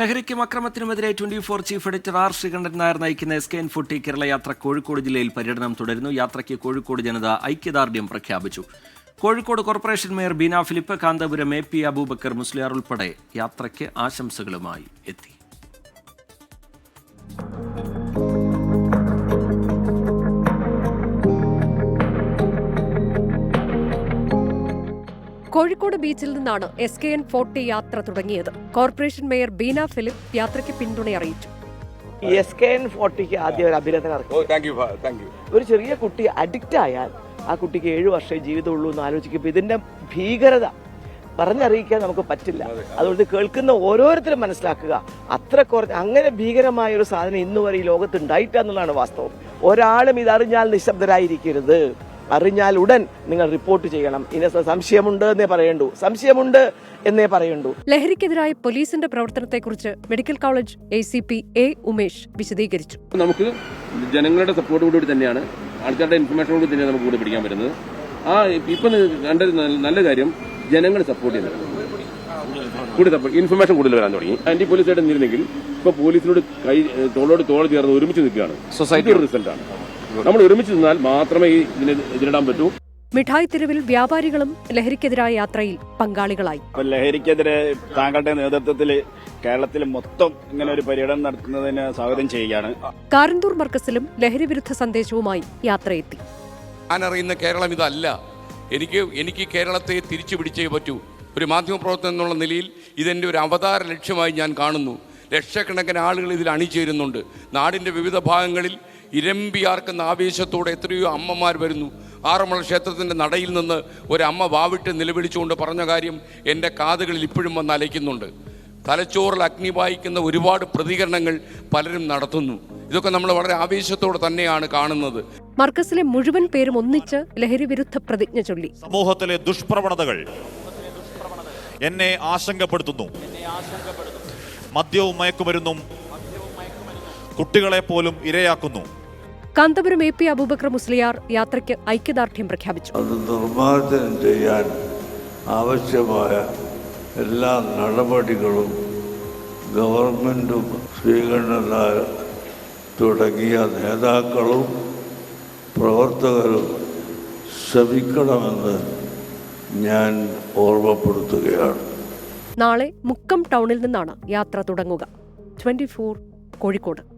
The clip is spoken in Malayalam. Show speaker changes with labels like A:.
A: ലഹരിക്കും അക്രമത്തിനുമെതിരെ twenty four chief editor R Sreekandan Nair നയിക്കുന്ന S K N forty Kerala യാത്ര കോഴിക്കോട് ജില്ലയിൽ പര്യടനം തുടരുന്നു. യാത്രയ്ക്ക് കോഴിക്കോട് ജനത ഐക്യദാർഢ്യം പ്രഖ്യാപിച്ചു. Kozhikode corporation mayor Beena Philip Kanthapuram A P Abubakar Musliyar ഉൾപ്പെടെ യാത്രയ്ക്ക് ആശംസകളുമായി എത്തി.
B: കോഴിക്കോട് ബീച്ചിൽ നിന്നാണ് എസ് കെ എൻ ഫോർട്ടി യാത്ര തുടങ്ങിയത്. കോർപ്പറേഷൻ മേയർ ബീന ഫിലിപ്പ് യാത്രയ്ക്ക് പിന്തുണ അറിയിച്ചു.
C: എസ് കെ എൻ ഫോർട്ടിക്ക് ആദ്യം ഒരു അഭിനന്ദനം ഇറക്കി ഒരു ചെറിയ കുട്ടി അഡിക്റ്റ് ആയാൽ ആ കുട്ടിക്ക് ഏഴു വർഷമേ ജീവിതമുള്ളൂ എന്ന് ആലോചിക്കുമ്പോൾ ഇതിന്റെ ഭീകരത പറഞ്ഞറിയിക്കാൻ നമുക്ക് പറ്റില്ല. അതുകൊണ്ട് കേൾക്കുന്ന ഓരോരുത്തരും മനസ്സിലാക്കുക അത്ര കുറഞ്ഞ അങ്ങനെ ഭീകരമായ ഒരു സാധനം ഇന്നുവരെ ഈ ലോകത്ത് ഉണ്ടായിട്ടില്ല എന്നുള്ളതാണ് വാസ്തവം. ഒരാളും ഇതറിഞ്ഞാൽ അറിഞ്ഞാൽ നിശബ്ദരായിരിക്കരുത്. അറിഞ്ഞാൽ ഉടൻ നിങ്ങൾ റിപ്പോർട്ട് ചെയ്യണം. ഇനി സംശയമുണ്ട് എന്നേ പറയണ്ടു. സംശയമുണ്ട് എന്നേ പറയണ്ടു.
B: ലഹരിക്കെതിരായ പോലീസിന്റെ പ്രവർത്തനത്തെക്കുറിച്ച് medical college A C P A Umesh വിശദീകരിച്ചു.
D: നമുക്ക് ജനങ്ങളുടെ സപ്പോർട്ടോടുകൂടി തന്നെയാണ്. ആൾക്കാരുടെ ഇൻഫർമേഷൻ കൂടി തന്നെയാണ് നമുക്ക് കൂടി പിടിക്കാൻ പറ്റുന്നത്. ആ ഇപ്പം കണ്ട നല്ല- കാര്യം ജനങ്ങൾ സപ്പോർട്ട് ചെയ്യുന്നത്. കൂടി സപ്പോർട്ട് ഇൻഫർമേഷൻ കൂടുതൽ വരാൻ തുടങ്ങി. ആന്റി പോലീസ് ആയിട്ട് നിന്നിരുന്നെങ്കിൽ ഇപ്പൊ പോലീസിനോട് കൈ തോളോട് തോൾ ചേർന്ന് ഒരുമിച്ച് നിൽക്കുകയാണ്. സൊസൈറ്റി റിസൾട്ടാണ് നമ്മൾ ഒരുമിച്ച് നിന്നാൽ മാത്രമേ ഈ ഇതിനെ എതിരിടാൻ പറ്റൂ.
B: മിഠായി തെരുവിൽ വ്യാപാരികളും ലഹരിക്കെതിരായ യാത്രയിൽ പങ്കാളികളായി.
E: ലഹരിക്കെതിരെ താങ്കളുടെ നേതൃത്വത്തിൽ കേരളത്തിൽ മൊത്തം ഇങ്ങനെ ഒരു പര്യടനം നടത്തുന്നതിന് സ്വാഗതം ചെയ്യുകയാണ്.
B: കാരന്തൂർ മർക്കസിലും ലഹരി വിരുദ്ധ സന്ദേശവുമായി യാത്രയെത്തി.
F: ഞാൻ അറിയുന്ന കേരളം ഇതല്ല. എനിക്ക് എനിക്ക് കേരളത്തെ തിരിച്ചു പിടിച്ചേ പറ്റൂ. ഒരു മാധ്യമപ്രവർത്തനം എന്നുള്ള നിലയിൽ ഇതെന്റെ ഒരു അവതാര ലക്ഷ്യമായി ഞാൻ കാണുന്നു. ലക്ഷക്കണക്കിന് ആളുകൾ ഇതിൽ അണിചേരുന്നുണ്ട്. നാടിന്റെ വിവിധ ഭാഗങ്ങളിൽ ഇരമ്പിയാർക്കുന്ന ആവേശത്തോടെ എത്രയോ അമ്മമാർ വരുന്നു. ആറന്മുള ക്ഷേത്രത്തിന്റെ നടയിൽ നിന്ന് ഒരമ്മ വാവിട്ട് നിലവിളിച്ചുകൊണ്ട് പറഞ്ഞ കാര്യം എന്റെ കാതുകളിൽ ഇപ്പോഴും വന്ന് അലയ്ക്കുന്നുണ്ട്. തലച്ചോറിൽ അഗ്നി വായിക്കുന്ന ഒരുപാട് പ്രതികരണങ്ങൾ പലരും നടത്തുന്നു. ഇതൊക്കെ നമ്മൾ വളരെ ആവേശത്തോടെ തന്നെയാണ് കാണുന്നത്.
B: മർക്കസിലെ മുഴുവൻ പേരും ഒന്നിച്ച് ലഹരി വിരുദ്ധ പ്രതിജ്ഞ ചൊല്ലി.
G: സമൂഹത്തിലെ ദുഷ്പ്രവണതകൾ എന്നെ ആശങ്കപ്പെടുത്തുന്നു. മദ്യവും മയക്കുമരുന്നും കുട്ടികളെ പോലും ഇരയാക്കുന്നു.
B: കാന്തപുരം എ പി അബൂബക്കർ മുസ്ലിയാർ യാത്രയ്ക്ക് ഐക്യദാർഢ്യം പ്രഖ്യാപിച്ചു.
H: അത് നിർമ്മാർജനം ചെയ്യാൻ ആവശ്യമായ എല്ലാ നടപടികളും ഗവൺമെന്റും സ്വീകരണനായ തുടങ്ങിയ നേതാക്കളും പ്രവർത്തകരും ശ്രമിക്കണമെന്ന് ഞാൻ ഓർമ്മപ്പെടുത്തുകയാണ്.
B: നാളെ മുക്കം ടൗണിൽ നിന്നാണ് യാത്ര തുടങ്ങുക. ട്വന്റി കോഴിക്കോട്.